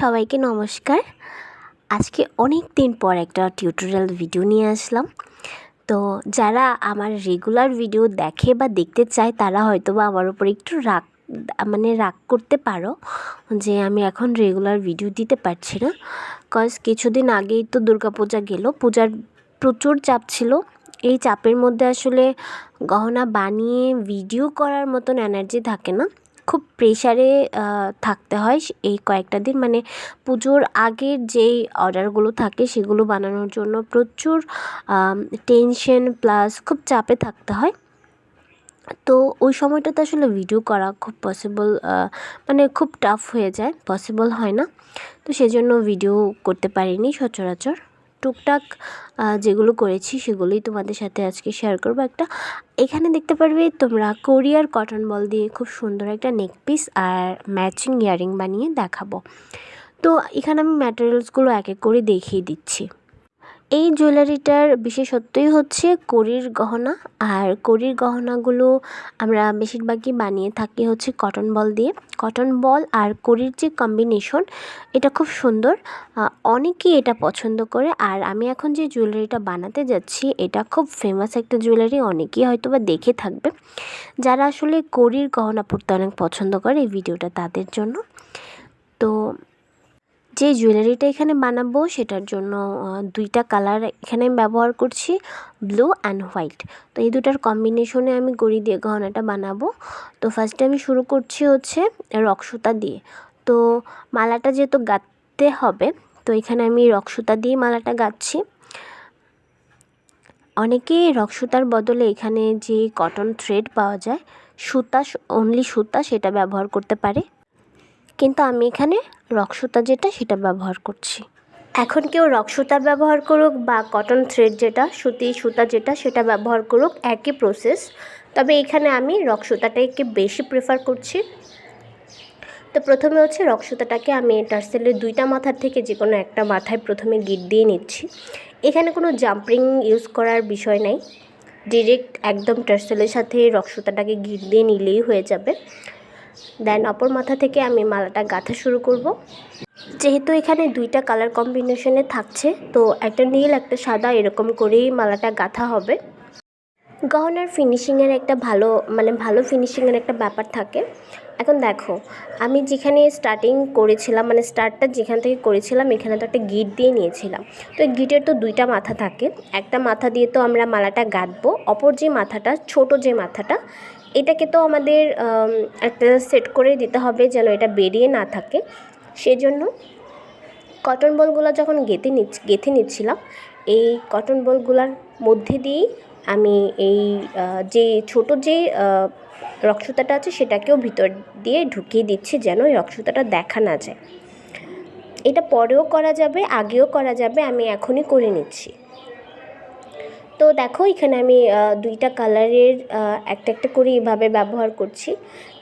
সবাইকে নমস্কার। আজকে অনেক দিন পর একটা টিউটোরিয়াল ভিডিও নিয়ে আসলাম। তো যারা আমার রেগুলার ভিডিও দেখে বা দেখতে চায়, তারা হয়তো বা আমার উপর একটু রাগ মানে রাগ করতে পারো যে আমি এখন রেগুলার ভিডিও দিতে পারছি না। কজ কিছুদিন আগেই তো দুর্গাপূজা গেল, পূজার প্রচুর চাপ ছিল। এই চাপের মধ্যে আসলে গহনা বানিয়ে ভিডিও করার মতন এনার্জি থাকে না। খুব প্রেশারে থাকতে হয় এই কয়েকটা দিন। মানে পুজোর আগের যেই অর্ডারগুলো থাকে সেগুলো বানানোর জন্য প্রচুর টেনশন প্লাস খুব চাপে থাকতে হয়। তো ওই সময়টাতে আসলে ভিডিও করা খুব পসিবল মানে খুব টাফ হয়ে যায়। পসিবল হয় না। তো সেজন্য ভিডিও করতে পারিনি সচরাচর। টুকটাক যেগুলো করেছি সেগুলোই তোমাদের সাথে আজকে শেয়ার করব। একটা, এখানে দেখতে পারবে তোমরা কোরিয়ার কটন বল দিয়ে খুব সুন্দর একটা নেক পিস আর ম্যাচিং ইয়ারিং বানিয়ে দেখাবো। তো এখানে আমি ম্যাটেরিয়ালসগুলো এক এক করে দেখিয়ে দিচ্ছি। এই জুয়েলারিটার বিশেষত্বই হচ্ছে কড়ির গহনা। আর কড়ির গহনাগুলো আমরা বেশিরভাগই বানিয়ে থাকি হচ্ছে কটন বল দিয়ে। কটন বল আর কড়ির যে কম্বিনেশন এটা খুব সুন্দর। অনেকেই এটা পছন্দ করে। আর আমি এখন যে জুয়েলারিটা বানাতে যাচ্ছি, এটা খুব ফেমাস একটা জুয়েলারি, অনেকেই হয়তো বা দেখে থাকবে। যারা আসলে কড়ির গহনা পরতে অনেক পছন্দ করে এই ভিডিওটা তাদের জন্য। তো যে জুয়েলারিটা এখানে বানাবো সেটার জন্য দুইটা কালার এখানে আমি ব্যবহার করছি, ব্লু অ্যান্ড হোয়াইট। তো এই দুটার কম্বিনেশনে আমি গড়ি দিয়ে গহনাটা বানাবো। তো ফার্স্টে আমি শুরু করছি হচ্ছে রক্সুতা দিয়ে। তো মালাটা যেহেতু গাঁথতে হবে, তো এখানে আমি রক্সুতা দিয়ে মালাটা গাঁথছি। অনেকে রক্সুতার বদলে এখানে যে কটন থ্রেড পাওয়া যায়, সুতা অনলি সুতা সেটা ব্যবহার করতে পারে। কিন্তু আমি এখানে রক্সুতা যেটা, সেটা ব্যবহার করছি। এখন কেউ রক্সুতা ব্যবহার করুক বা কটন থ্রেড যেটা, সুতি সুতা যেটা, সেটা ব্যবহার করুক, একই প্রসেস তবে এখানে আমি রক্সুতাটাকে বেশি প্রেফার করছি। তো প্রথমে হচ্ছে রক্সুতাটাকে আমি টার্সেলের দুইটা মাথার থেকে যে কোনো একটা মাথায় প্রথমে গিট দিয়ে নিচ্ছি। এখানে কোনো জাম্পিং ইউজ করার বিষয় নাই। ডিরেক্ট একদম টার্সেলের সাথে রক্সুতাটাকে গিট দিয়ে নিলেই হয়ে যাবে। দেন অপর মাথা থেকে আমি মালাটা গাঁথা শুরু করব। যেহেতু এখানে দুইটা কালার কম্বিনেশনে থাকছে, তো একটা নীল, একটা সাদা এরকম করেই মালাটা গাঁথা হবে। গহনার ফিনিশিংয়ের একটা ভালো মানে ভালো ফিনিশিংয়ের একটা ব্যাপার থাকে। এখন দেখো, আমি যেখানে স্টার্টিং করেছিলাম মানে স্টার্টটা যেখান থেকে করেছিলাম, এখানে তো একটা গিট দিয়ে নিয়েছিলাম। তো গিটের তো দুইটা মাথা থাকে। একটা মাথা দিয়ে তো আমরা মালাটা গাঁথবো, অপর যে মাথাটা, ছোট যে মাথাটা এটাকে তো আমাদের একটা সেট করে দিতে হবে যেন এটা বেরিয়ে না থাকে। সেজন্য কটন বলগুলো যখন গেঁথে নিচ্ছি গেঁথে নিচ্ছিলাম, এই কটন বলগুলোর মধ্যে দিয়েই আমি এই যে ছোট যে রক্সুতাটা আছে সেটাকেও ভিতর দিয়ে ঢুকিয়ে দিচ্ছি যেন এই রক্সুতাটা দেখা না যায়। এটা পরেও করা যাবে, আগেও করা যাবে, আমি এখনই করে নিচ্ছি। তো দেখো, এখানে আমি দুইটা কালারের একটা একটা করে এভাবে ব্যবহার করছি।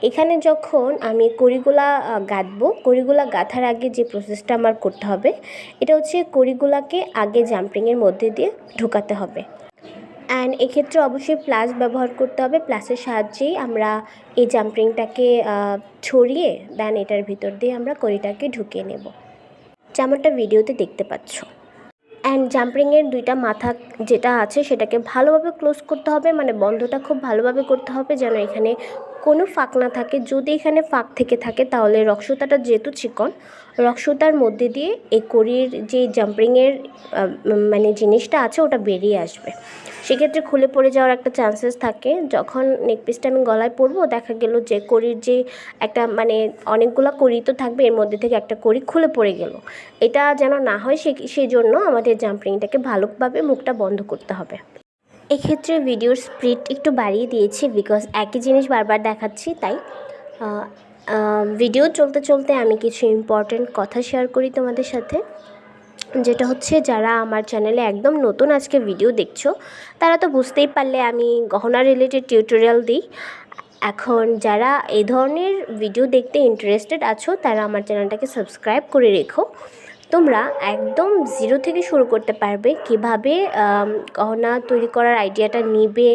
এখানে যখন আমি কড়িগুলা গাঁথবো, কড়িগুলা গাঁথার আগে যে প্রসেসটা আমার করতে হবে, এটা হচ্ছে কড়িগুলাকে আগে জাম্পিংয়ের মধ্যে দিয়ে ঢুকাতে হবে। অ্যান্ড এক্ষেত্রে অবশ্যই প্লাস ব্যবহার করতে হবে। প্লাসের সাহায্যেই আমরা এই জাম্পিংটাকে ছড়িয়ে দেন এটার ভিতর দিয়ে আমরা কড়িটাকে ঢুকিয়ে নেব। যেমনটা ভিডিওতে দেখতে পাচ্ছ। জাম্পিংয়ের দুইটা মাথা যেটা আছে সেটাকে ভালোভাবে ক্লোজ করতে হবে মানে বন্ধটা খুব ভালোভাবে করতে হবে যেন এখানে কোনো ফাঁক না থাকে, যদি এখানে ফাঁক থেকে থাকে, তাহলে রক্সুতাটা যেহেতু চিকন, রক্সুতার মধ্যে দিয়ে এই কড়ির যে জাম্পিংয়ের মানে জিনিসটা আছে, ওটা বেরিয়ে আসবে। সেক্ষেত্রে খুলে পড়ে যাওয়ার একটা চান্সেস থাকে। যখন নেকপিসটা আমি গলায় পরবো, দেখা গেল যে কড়ির যে একটা মানে অনেকগুলো কড়ি তো থাকবে, এর মধ্যে থেকে একটা কড়ি খুলে পড়ে গেল। এটা যেন না হয়, সে সেই জন্য আমাদের জাম্পিংটাকে ভালোভাবে মুখটা বন্ধ করতে হবে। এক্ষেত্রে ভিডিওর স্পিড একটু বাড়িয়ে দিয়েছি বিকজ একই জিনিস বারবার দেখাচ্ছি, তাই ভিডিও চলতে চলতে আমি কিছু ইম্পর্ট্যান্ট কথা শেয়ার করি তোমাদের সাথে। যেটা হচ্ছে, যারা আমার চ্যানেলে একদম নতুন আজকে ভিডিও দেখছ, তারা তো বুঝতেই পারলে আমি গহনা রিলেটেড টিউটোরিয়াল দিই। এখন যারা এই ধরনের ভিডিও দেখতে ইন্টারেস্টেড আছো, তারা আমার চ্যানেলটাকে সাবস্ক্রাইব করে রেখো। তোমরা একদম জিরো থেকে শুরু করতে পারবে কীভাবে গহনা তৈরি করার আইডিয়াটা নিবে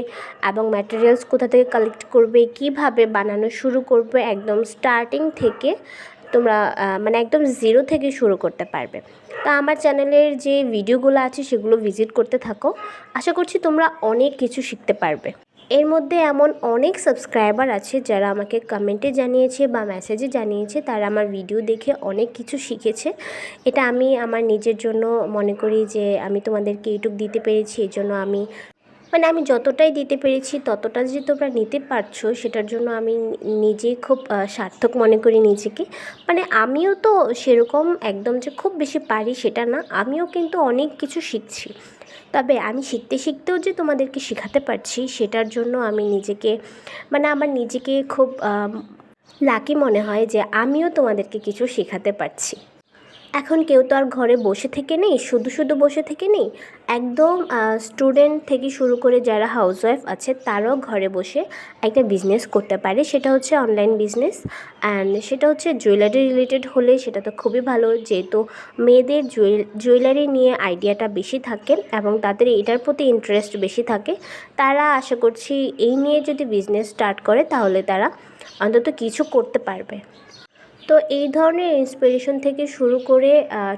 এবং ম্যাটেরিয়ালস কোথা থেকে কালেক্ট করবে, কীভাবে বানানো শুরু করবে একদম স্টার্টিং থেকে তোমরা মানে একদম জিরো থেকে শুরু করতে পারবে। তা আমার চ্যানেলের যে ভিডিওগুলো আছে সেগুলো ভিজিট করতে থাকো। আশা করছি তোমরা অনেক কিছু শিখতে পারবে। এর মধ্যে এমন অনেক সাবস্ক্রাইবার আছে যারা আমাকে কমেন্টে জানিয়েছে বা মেসেজে জানিয়েছে। তারা আমার ভিডিও দেখে অনেক কিছু শিখেছে। এটা আমি আমার নিজের জন্য মনে করি যে আমি তোমাদেরকে এইটুক দিতে পেরেছি এই জন্য আমি মানে আমি যতটাই দিতে পেরেছি, ততটা যে তোমরা নিতে পারছ, সেটার জন্য আমি নিজেই খুব সার্থক মনে করি নিজেকে। মানে আমিও তো সেরকম একদম যে খুব বেশি পারি সেটা না, আমিও কিন্তু অনেক কিছু শিখছি। তবে আমি শিখতে শিখতেও যে তোমাদেরকে শেখাতে পারছি, সেটার জন্য আমি নিজেকে মানে আমার নিজেকে খুব লাকি মনে হয় যে আমিও তোমাদেরকে কিছু শেখাতে পারছি। এখন কেউ তো আর ঘরে বসে থেকে নেই, শুধু শুধু বসে থেকে নেই। একদম স্টুডেন্ট থেকে শুরু করে যারা হাউসওয়াইফ আছে, তারাও ঘরে বসে একটা বিজনেস করতে পারে। সেটা হচ্ছে অনলাইন বিজনেস অ্যান্ড সেটা হচ্ছে জুয়েলারি রিলেটেড হলে সেটা তো খুবই ভালো, যেহেতু মেয়েদের জুয়েল জুয়েলারি নিয়ে আইডিয়াটা বেশি থাকে এবং তাদের এটার প্রতি ইন্টারেস্ট বেশি থাকে, তারা আশা করছি এই নিয়ে যদি বিজনেস স্টার্ট করে, তাহলে তারা অন্তত কিছু করতে পারবে। তো এই ধরনের ইন্সপিরেশন থেকে শুরু করে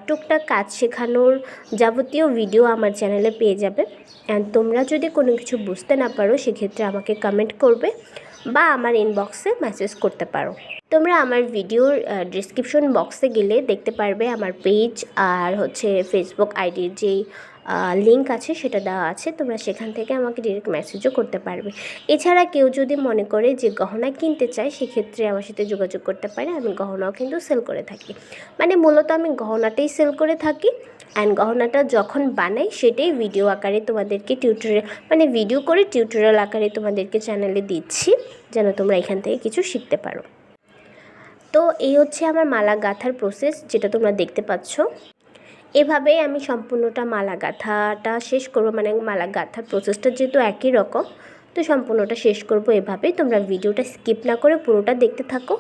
টুকটাক কাজ শেখানোর যাবতীয় ভিডিও আমার চ্যানেলে পেয়ে যাবে। অ্যান্ড তোমরা যদি কোনো কিছু বুঝতে না পারো, সেক্ষেত্রে আমাকে কমেন্ট করবে বা আমার ইনবক্সে মেসেজ করতে পারো। তোমরা আমার ভিডিওর ডিসক্রিপশন বক্সে গেলে দেখতে পারবে আমার পেজ আর হচ্ছে ফেসবুক আইডির যেই লিঙ্ক আছে, সেটা দেওয়া আছে, তোমরা সেখান থেকে আমাকে ডিরেক্ট মেসেজও করতে পারবে। এছাড়া কেউ যদি মনে করে যে গহনা কিনতে চায়, সেক্ষেত্রে আমার সাথে যোগাযোগ করতে পারে, আমি গহনাও কিন্তু সেল করে থাকি। মানে মূলত আমি গহনাটাই সেল করে থাকি অ্যান্ড গহনাটা যখন বানাই, সেটাই ভিডিও আকারে তোমাদেরকে টিউটোরিয়াল মানে ভিডিও করে টিউটোরিয়াল আকারে তোমাদেরকে চ্যানেলে দিচ্ছি, যেন তোমরা এখান থেকে কিছু শিখতে পারো। তো এই হচ্ছে আমার মালা গাঁথার প্রসেস যেটা তোমরা দেখতে পাচ্ছ। এভাবেই আমি সম্পূর্ণটা মালা গাঁথাটা শেষ করব মানে মালা গাঁথার প্রসেসটা যেহেতু একই রকম, তো সম্পূর্ণটা শেষ করব এভাবেই। তোমরা ভিডিওটা স্কিপ না করে পুরোটা দেখতে থাকো।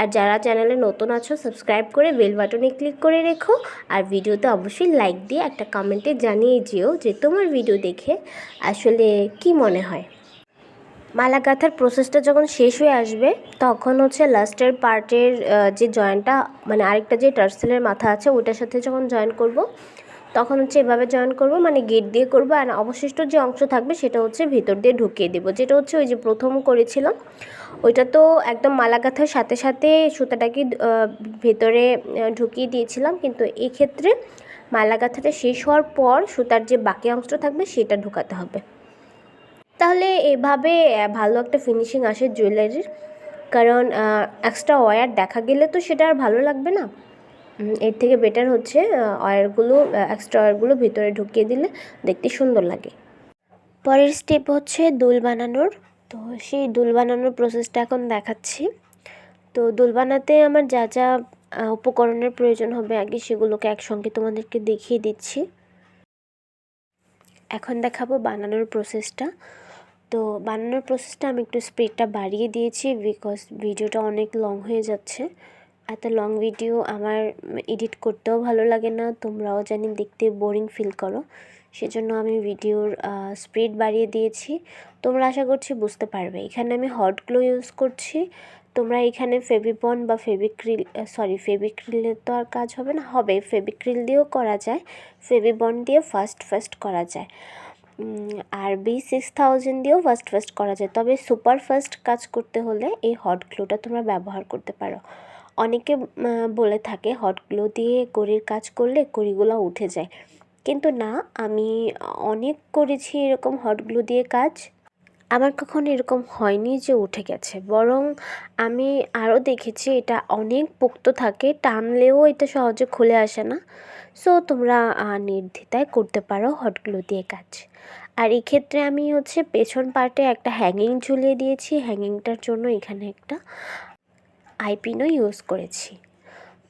আর যারা চ্যানেলে নতুন আছো সাবস্ক্রাইব করে বেল বাটনে ক্লিক করে রেখো। আর ভিডিওতে অবশ্যই লাইক দিয়ে একটা কমেন্টে জানিয়ে যেও যে তোমার ভিডিও দেখে আসলে কি মনে হয়। মালা গাঁথার প্রসেসটা যখন শেষ হয়ে আসবে, তখন হচ্ছে লাস্টের পার্টের যে জয়েন্টটা মানে আরেকটা যে টার্সেলের মাথা আছে ওটার সাথে যখন জয়েন করব, তখন হচ্ছে এভাবে জয়েন করব মানে গেট দিয়ে করব, আর অবশিষ্ট যে অংশ থাকবে, সেটা হচ্ছে ভিতর দিয়ে ঢুকিয়ে দেবো। যেটা হচ্ছে ওই যে প্রথম করেছিলাম, ওইটা তো একদম মালা গাঁথার সাথে সাথে সুতাটাকে ভেতরে ঢুকিয়ে দিয়েছিলাম, কিন্তু এক্ষেত্রে ক্ষেত্রে মালা গাঁথাটা শেষ হওয়ার পর সুতার যে বাকি অংশটা থাকবে, সেটা ঢোকাতে হবে। তাহলে এভাবে ভালো একটা ফিনিশিং আসে জুয়েলারির কারণ এক্সট্রা ওয়্যার দেখা গেলে তো সেটা আর ভালো লাগবে না। এর থেকে বেটার হচ্ছে ওয়্যারগুলো এক্সট্রা ওয়্যারগুলো ভিতরে ঢুকিয়ে দিলে দেখতে সুন্দর লাগে। পরের স্টেপ হচ্ছে দুল বানানোর। তো সেই দুল বানানোর প্রসেসটা এখন দেখাচ্ছি। তো দুল বানাতে আমার যা যা উপকরণের প্রয়োজন হবে আগে সেগুলোকে একসঙ্গে তোমাদেরকে দেখিয়ে দিচ্ছি। এখন দেখাবো বানানোর প্রসেসটা তো বানানোর প্রসেসটা আমি একটু স্পিডটা বাড়িয়ে দিয়েছি বিকজ ভিডিওটা অনেক লং হয়ে যাচ্ছে। এত লং ভিডিও আমার এডিট করতেও ভালো লাগে না, তোমরাও জানি দেখতে বোরিং ফিল করো। সেজন্য আমি ভিডিওর স্পিড বাড়িয়ে দিয়েছি। তোমরা আশা করছি বুঝতে পারবে। এখানে আমি হট গ্লো ইউজ করছি। তোমরা এখানে ফেভিবন বা ফেভিক্রিল সরি ফেভিক্রিলের তো আর কাজ হবে না, হবে। ফেভিক্রিল দিয়েও করা যায়। ফেভিবন দিয়ে ফার্স্ট ফার্স্ট করা যায়। আর বি সিক্স থাউজেন্ড দিয়েও ফার্স্ট ফার্স্ট করা যায়। তবে সুপার ফার্স্ট কাজ করতে হলে এই হট গ্লোটা তোমরা ব্যবহার করতে পারো। অনেকে বলে থাকে হট গ্লো দিয়ে কড়ির কাজ করলে কড়িগুলো উঠে যায়। কিন্তু না, আমি অনেক করেছি এরকম হট গ্লো দিয়ে কাজ। আমার কখনো এরকম হয়নি যে উঠে গেছে। বরং আমি আরও দেখেছি এটা অনেক পোক্ত থাকে, টানলেও এটা সহজে খুলে আসে না। সো তোমরা নির্দ্বিধায় করতে পারো হট গ্লো দিয়ে কাজ। আর এই ক্ষেত্রে আমি হচ্ছে পেছন পার্টে একটা হ্যাঙ্গিং ঝুলিয়ে দিয়েছি। হ্যাঙ্গিংটার জন্য এখানে একটা আইপিনও ইউজ করেছি।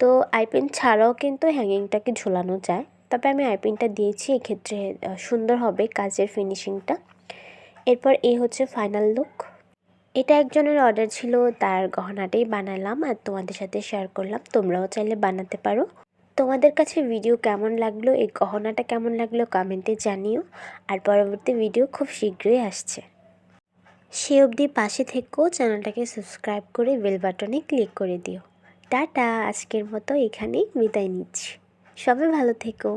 তো আইপিন ছাড়াও কিন্তু হ্যাঙ্গিংটাকে ঝোলানো যায়। তবে আমি আইপিনটা দিয়েছি, এক্ষেত্রে সুন্দর হবে কাজের ফিনিশিংটা এরপর এই হচ্ছে ফাইনাল লুক এটা একজনের অর্ডার ছিল, তার গহনাটাই বানালাম আর তোমাদের সাথে শেয়ার করলাম। তোমরাও চাইলে বানাতে পারো। তোমাদের কাছে ভিডিও কেমন লাগল, এই গহনাটা কেমন লাগল কমেন্টে জানিও। আর পরবর্তী ভিডিও খুব শীঘ্রই আসছে। সে অবধি পাশে থেকেও চ্যানেলটাকে সাবস্ক্রাইব করে বেল বাটনে ক্লিক করে দিও। টাটা, আজকের মতো এখানেই বিদায় নিচ্ছি। সবাই ভালো থেকো।